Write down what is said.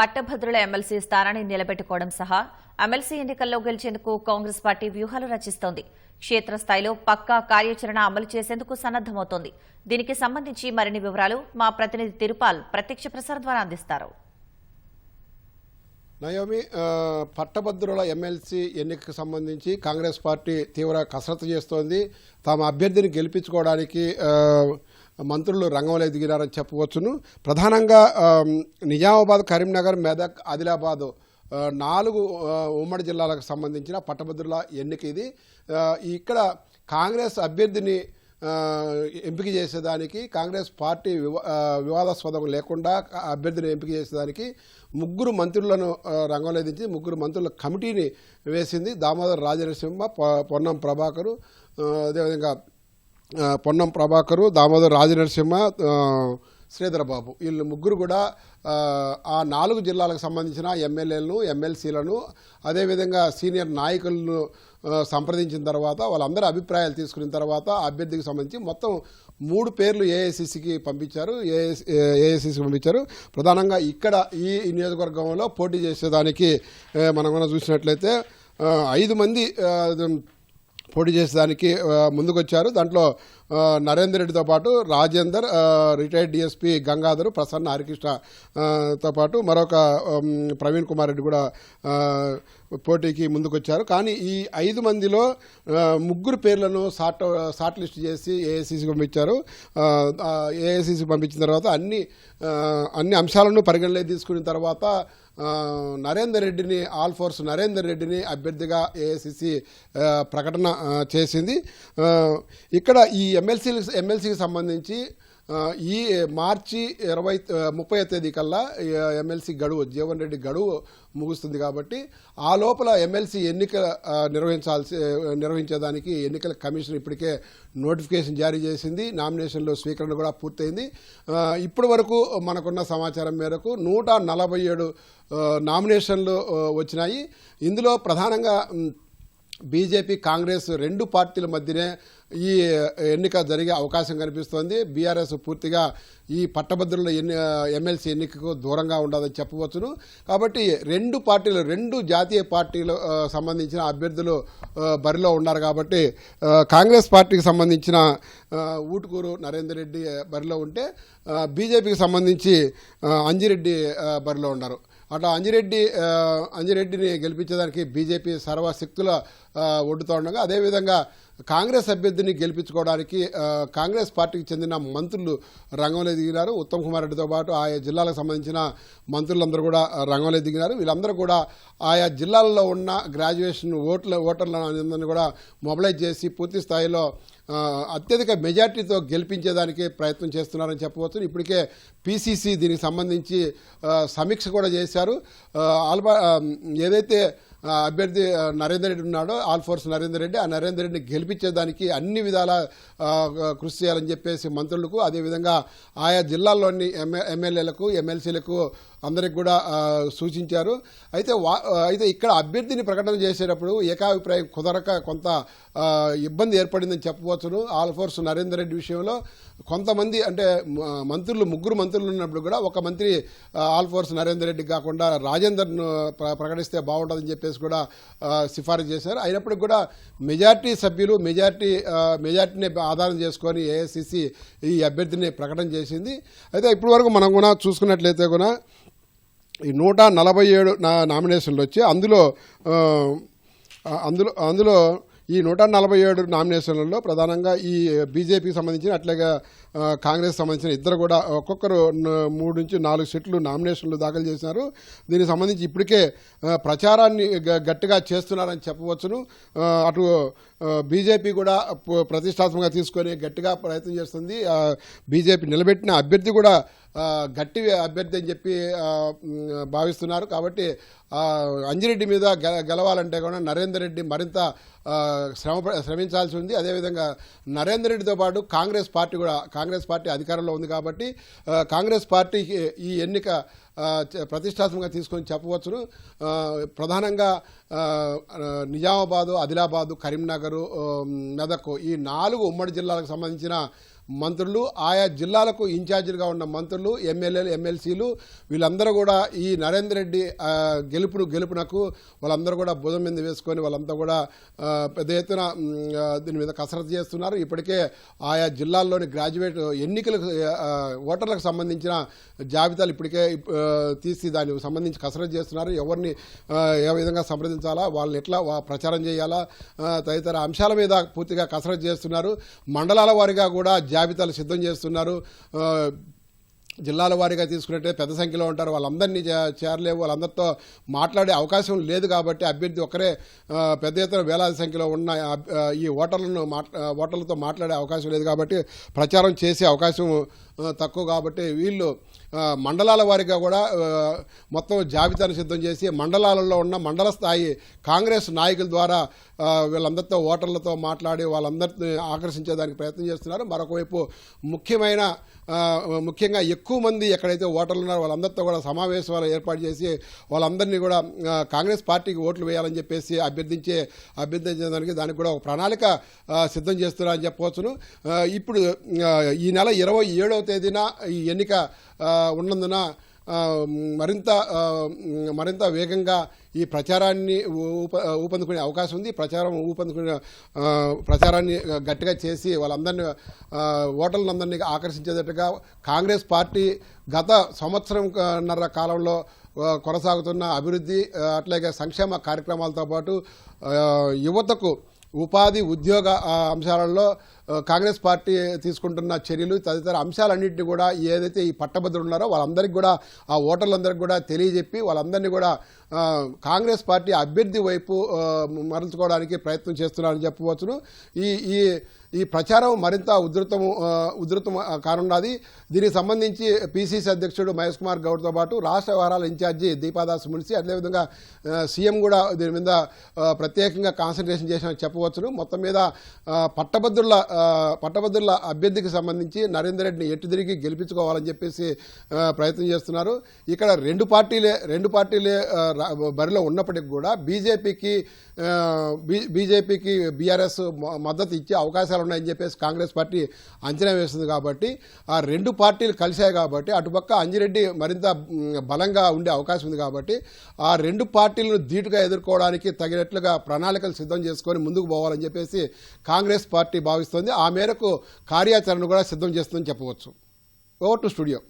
పట్టభద్రుల ఎమ్మెల్సీ స్థానాన్ని నిలబెట్టుకోవడం సహా ఎమ్మెల్సీ ఎన్నికల్లో గెలిచేందుకు కాంగ్రెస్ పార్టీ వ్యూహాలు రచిస్తోంది. క్షేత్రస్థాయిలో పక్కా కార్యాచరణ అమలు చేసేందుకు సన్నద్దమవుతోంది దీనికి సంబంధించి మరిన్ని వివరాలు మా ప్రతినిధి తిరుపాల్ ప్రత్యక్ష ప్రసారం ద్వారా అందిస్తారు. నయోమి పట్టభద్రుల ఎమ్మెల్సీ ఎన్నికకు సంబంధించి కాంగ్రెస్ పార్టీ తీవ్ర కసరత్తు చేస్తోంది. తమ అభ్యర్థిని గెలిపించుకోవడానికి మంత్రులు రంగంలో దిగినారని చెప్పవచ్చును ప్రధానంగా నిజామాబాద్ కరీంనగర్ మెదక్ ఆదిలాబాద్ నాలుగు ఉమ్మడి జిల్లాలకు సంబంధించిన పట్టభద్రుల ఎన్నిక ఇది. ఇక్కడ కాంగ్రెస్ అభ్యర్థిని ఎంపిక చేసేదానికి కాంగ్రెస్ పార్టీ వివా వివాదాస్పదం లేకుండా అభ్యర్థిని ఎంపిక చేసేదానికి ముగ్గురు మంత్రులను రంగంలో దించి ముగ్గురు మంత్రుల కమిటీని వేసింది దామోదర్ రాజనరసింహ పొన్నం ప్రభాకరు. అదేవిధంగా పొన్నం ప్రభాకరు దామోదర్ రాజనరసింహ ఆ, శ్రీధర్ బాబు వీళ్ళు ముగ్గురు కూడా ఆ, నాలుగు జిల్లాలకు సంబంధించిన ఎమ్మెల్యేలను ఎమ్మెల్సీలను అదేవిధంగా సీనియర్ నాయకులను సంప్రదించిన తర్వాత వాళ్ళందరి అభిప్రాయాలు తీసుకున్న తర్వాత అభ్యర్థికి సంబంధించి మొత్తం మూడు పేర్లు ఏఐసిసికి పంపించారు. ఏఐసిసికి పంపించారు. ప్రధానంగా ఇక్కడ ఈ నియోజకవర్గంలో పోటీ చేసేదానికి మనం కూడా చూసినట్లయితే ఐదు మంది పోటీ చేసేదానికి ముందుకొచ్చారు. దాంట్లో నరేందర్ రెడ్డితో పాటు రాజేందర్ రిటైర్డ్ డిఎస్పీ గంగాధర్ ప్రసన్న హరికృష్ణతో పాటు మరొక ప్రవీణ్ కుమార్ రెడ్డి కూడా పోటీకి ముందుకొచ్చారు. కానీ ఈ ఐదు మందిలో ముగ్గురు పేర్లను షార్ట్ షార్ట్ లిస్ట్ చేసి ఏఐసిసి పంపించారు. ఏఐసిసి పంపించిన తర్వాత అన్ని అన్ని అంశాలను పరిగణలోకి తీసుకున్న తర్వాత నరేందర్ రెడ్డిని ఆల్ ఫోర్స్ నరేందర్ రెడ్డిని అభ్యర్థిగా ఏఐసిసి ప్రకటన చేసింది. ఇక్కడ ఈ ఎమ్మెల్సీ ఎమ్మెల్సీకి సంబంధించి ఈ మార్చి ఇరవై ముప్పై తేదీ కల్లా ఎమ్మెల్సీ గడువు జీవన్ రెడ్డి గడువు ముగుస్తుంది కాబట్టి ఆ లోపల ఎమ్మెల్సీ ఎన్నిక నిర్వహించాల్సి నిర్వహించేదానికి ఎన్నికల కమిషన్ ఇప్పటికే నోటిఫికేషన్ జారీ చేసింది. నామినేషన్లో స్వీకరణ కూడా పూర్తయింది. ఇప్పటి వరకు మనకున్న సమాచారం మేరకు నూట నలభై ఏడు నామినేషన్లు వచ్చినాయి. ఇందులో ప్రధానంగా బీజేపీ కాంగ్రెస్ రెండు పార్టీల మధ్యనే ఈ ఎన్నిక జరిగే అవకాశం కనిపిస్తోంది. బీఆర్ఎస్ పూర్తిగా ఈ పట్టభద్రుల ఎన్ని ఎమ్మెల్సీ ఎన్నికకు దూరంగా ఉండదని చెప్పవచ్చును. కాబట్టి రెండు పార్టీలు రెండు జాతీయ పార్టీలు సంబంధించిన అభ్యర్థులు బరిలో ఉన్నారు కాబట్టి కాంగ్రెస్ పార్టీకి సంబంధించిన ఊటుకూరు నరేందర్ రెడ్డి బరిలో ఉంటే బీజేపీకి సంబంధించి అంజిరెడ్డి బరిలో ఉన్నారు. అట్లా అంజిరెడ్డి అంజిరెడ్డిని గెలిపించడానికి బీజేపీ సర్వశక్తుల ఆ, ఒడ్డుతూ ఉండగా అదేవిధంగా కాంగ్రెస్ అభ్యర్థిని గెలిపించుకోవడానికి కాంగ్రెస్ పార్టీకి చెందిన మంత్రులు రంగంలో దిగినారు. ఉత్తమ్ కుమార్ రెడ్డితో పాటు ఆయా జిల్లాలకు సంబంధించిన మంత్రులందరూ కూడా రంగంలో దిగినారు. వీళ్ళందరూ కూడా ఆయా జిల్లాల్లో ఉన్న గ్రాడ్యుయేషన్ ఓట్ల ఓటర్లను కూడా మొబిలైజ్ చేసి పూర్తి స్థాయిలో అత్యధిక మెజార్టీతో గెలిపించేదానికి ప్రయత్నం చేస్తున్నారని చెప్పవచ్చు. ఇప్పటికే పీసీసీ దీనికి సంబంధించి సమీక్ష కూడా చేశారు. ఆల్బా ఏదైతే అభ్యర్థి నరేందర్ రెడ్డి ఉన్నాడో ఆల్ ఫోర్స్ నరేందర్ రెడ్డి ఆ నరేందర్ రెడ్డిని గెలిపించేదానికి అన్ని విధాల కృషి చేయాలని చెప్పేసి మంత్రులకు అదేవిధంగా ఆయా జిల్లాల్లోని ఎమ్మె ఎమ్మెల్యేలకు ఎమ్మెల్సీలకు అందరికి కూడా సూచించారు. అయితే వా అయితే ఇక్కడ అభ్యర్థిని ప్రకటన చేసేటప్పుడు ఏకాభిప్రాయం కుదరక కొంత ఇబ్బంది ఏర్పడిందని చెప్పవచ్చును. ఆల్ ఫోర్స్ నరేందర్ రెడ్డి విషయంలో కొంతమంది అంటే మంత్రులు ముగ్గురు మంత్రులు ఉన్నప్పుడు కూడా ఒక మంత్రి ఆల్ఫోర్స్ ఆల్ ఫోర్స్ నరేందర్ రెడ్డి కాకుండా రాజేందర్ను ప్రకటిస్తే బాగుంటుందని చెప్పేసి కూడా సిఫారసు చేశారు. అయినప్పటికి కూడా మెజార్టీ సభ్యులు మెజార్టీ మెజార్టీని ఆధారం చేసుకొని ఏఐసిసి ఈ అభ్యర్థిని ప్రకటన చేసింది. అయితే ఇప్పటివరకు మనం కూడా చూసుకున్నట్లయితే కూడా ఈ నూట నలభై ఏడు నా నామినేషన్లు వచ్చి అందులో అందులో అందులో ఈ నూట నలభై ఏడు నామినేషన్లలో ప్రధానంగా ఈ బీజేపీకి సంబంధించిన అట్లాగే కాంగ్రెస్ సంబంధించిన ఇద్దరు కూడా ఒక్కొక్కరు మూడు నుంచి నాలుగు సెట్లు నామినేషన్లు దాఖలు చేశారు. దీనికి సంబంధించి ఇప్పటికే ప్రచారాన్ని గ- గట్టిగా చేస్తున్నారని చెప్పవచ్చును. అటు బీజేపీ కూడా ప్రతిష్టాత్మకంగా తీసుకొని గట్టిగా ప్రయత్నం చేస్తుంది. బీజేపీ నిలబెట్టిన అభ్యర్థి కూడా గట్టి అభ్యర్థి అని చెప్పి భావిస్తున్నారు. కాబట్టి అంజిరెడ్డి మీద గె- గెలవాలంటే కూడా నరేందర్ రెడ్డి మరింత శ్రమ శ్రమించాల్సి ఉంది. అదేవిధంగా నరేందర్ రెడ్డితో పాటు కాంగ్రెస్ పార్టీ కూడా కాంగ్రెస్ పార్టీ అధికారంలో ఉంది కాబట్టి కాంగ్రెస్ పార్టీకి ఈ ఎన్నిక ప్రతిష్టాత్మకంగా తీసుకొని చెప్పవచ్చును. ప్రధానంగా నిజామాబాదు ఆదిలాబాదు కరీంనగర్ మెదక్ ఈ నాలుగు ఉమ్మడి జిల్లాలకు సంబంధించిన మంత్రులు ఆయా జిల్లాలకు ఇన్ఛార్జీలుగా ఉన్న మంత్రులు ఎమ్మెల్యేలు ఎమ్మెల్సీలు వీళ్ళందరూ కూడా ఈ నరేందర్ రెడ్డి గెలుపును గెలుపునకు వాళ్ళందరూ కూడా భుజం మీద వేసుకొని వాళ్ళంతా కూడా పెద్ద ఎత్తున దీని మీద కసరత్తు చేస్తున్నారు. ఇప్పటికే ఆయా జిల్లాల్లోని గ్రాడ్యుయేట్ ఎన్నికలకు ఓటర్లకు సంబంధించిన జాబితాలు ఇప్పటికే తీసి దానికి సంబంధించి కసరత్తు చేస్తున్నారు. ఎవరిని ఏ విధంగా సంప్రదించాలా వాళ్ళని ఎట్లా ప్రచారం చేయాలా తదితర అంశాల మీద పూర్తిగా కసరత్తు చేస్తున్నారు. మండలాల వారిగా కూడా జాబితాలు సిద్ధం చేస్తున్నారు. జిల్లాల వారీగా తీసుకున్నట్టే పెద్ద సంఖ్యలో ఉంటారు. వాళ్ళందరినీ చేరలేవు. వాళ్ళందరితో మాట్లాడే అవకాశం లేదు కాబట్టి అభ్యర్థి ఒక్కరే పెద్ద ఎత్తున వేలాది సంఖ్యలో ఉన్న ఈ ఓటర్లను ఓటర్లతో మాట్లాడే అవకాశం లేదు కాబట్టి ప్రచారం చేసే అవకాశం తక్కువ కాబట్టి వీళ్ళు మండలాల వారిగా కూడా మొత్తం జాబితాను సిద్ధం చేసి మండలాలలో ఉన్న మండల స్థాయి కాంగ్రెస్ నాయకుల ద్వారా వీళ్ళందరితో ఓటర్లతో మాట్లాడి వాళ్ళందరిని ఆకర్షించేదానికి ప్రయత్నం చేస్తున్నారు. మరొకవైపు ముఖ్యమైన ముఖ్యంగా ఎక్కువ మంది ఎక్కడైతే ఓటర్లు ఉన్నారో వాళ్ళందరితో కూడా సమావేశాలు ఏర్పాటు చేసి వాళ్ళందరినీ కూడా కాంగ్రెస్ పార్టీకి ఓట్లు వేయాలని చెప్పేసి అభ్యర్థించే అభ్యర్థించడానికి దానికి కూడా ఒక ప్రణాళిక సిద్ధం చేస్తున్నారని చెప్పవచ్చును. ఇప్పుడు ఈ నెల ఇరవై ఏడవ తేదీన ఈ ఎన్నిక ఉన్నందున మరింత మరింత వేగంగా ఈ ప్రచారాన్ని ఊప ఊపందుకునే అవకాశం ఉంది. ప్రచారం ఊపందుకునే ప్రచారాన్ని గట్టిగా చేసి వాళ్ళందరినీ ఓటర్లందరినీ ఆకర్షించేటట్టుగా కాంగ్రెస్ పార్టీ గత సంవత్సరంన్నర కాలంలో కొనసాగుతున్న అభివృద్ధి అట్లాగే సంక్షేమ కార్యక్రమాలతో పాటు యువతకు ఉపాధి ఉద్యోగ అంశాలలో కాంగ్రెస్ పార్టీ తీసుకుంటున్న చర్యలు తదితర అంశాలన్నింటినీ కూడా ఏదైతే ఈ పట్టభద్రులు ఉన్నారో వాళ్ళందరికీ కూడా ఆ ఓటర్లందరికీ కూడా తెలియజెప్పి వాళ్ళందరినీ కూడా కాంగ్రెస్ పార్టీ అభ్యర్థి వైపు మరల్చుకోవడానికి ప్రయత్నం చేస్తున్నారని చెప్పవచ్చును. ఈ ఈ ఈ ప్రచారం మరింత ఉధృతము ఉధృతం కానున్నది దీనికి సంబంధించి పిసిసి అధ్యక్షుడు మహేష్ కుమార్ గౌడ్తో పాటు రాష్ట్ర వ్యవహారాల ఇన్ఛార్జి దీపాదాస్ మున్సి అదేవిధంగా సీఎం కూడా దీని మీద ప్రత్యేకంగా కాన్సన్ట్రేషన్ చేసిన చెప్పవచ్చును. మొత్తం మీద పట్టభద్రుల పట్టభద్రుల అభ్యర్థికి సంబంధించి నరేందర్ రెడ్డిని ఎట్టు తిరిగి గెలిపించుకోవాలని చెప్పేసి ప్రయత్నం చేస్తున్నారు. ఇక్కడ రెండు పార్టీలే రెండు పార్టీలే బరిలో ఉన్నప్పటికీ కూడా బీజేపీకి బీజేపీకి బీఆర్ఎస్ మద్దతు ఇచ్చే అవకాశాలు ఉన్నాయని చెప్పేసి కాంగ్రెస్ పార్టీ అంచనా వేస్తుంది కాబట్టి ఆ రెండు పార్టీలు కలిశాయి కాబట్టి అటుపక్క అంజిరెడ్డి మరింత బలంగా ఉండే అవకాశం ఉంది కాబట్టి ఆ రెండు పార్టీలను ధీటుగా ఎదుర్కోవడానికి తగినట్లుగా ప్రణాళికలు సిద్ధం చేసుకొని ముందుకు పోవాలని చెప్పేసి కాంగ్రెస్ పార్టీ భావిస్తోంది. ఆ మేరకు కార్యాచరణ కూడా సిద్ధం చేస్తుందని చెప్పవచ్చు. Over to studio